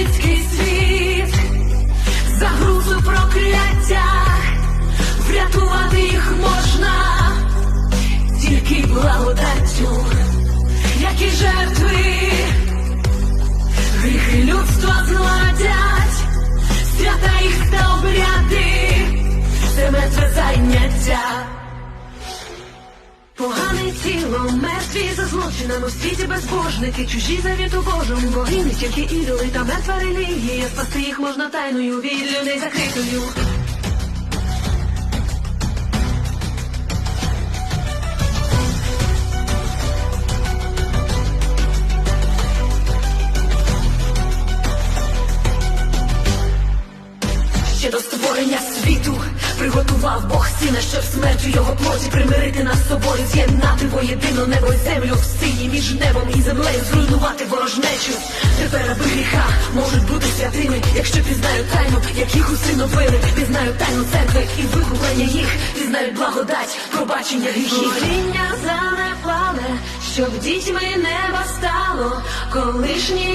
католицький світ, загрузу прокляття, врятувати їх можна, тільки благодаттю, як і жертви, гріхи людства зла. Погане тіло, мертві за злочинами в світі безбожники, чужі завіту Божому, боги не тільки ідоли та мертва релігія, спасти їх можна тайною від людей закритою. Ще до створення світу приготував Бог сина, щоб смертю його плоті примирити нас з собою, з'єднати воєдино небо й землю в сині між небом і землею, зруйнувати ворожнечу. Тепер аби гріха можуть бути святими, якщо пізнають тайну, як їх усиновили, пізнають тайну церкви і викуплення їх, пізнають благодать, пробачення гріхів. Горіння занепале, щоб дітьми неба стало, колишні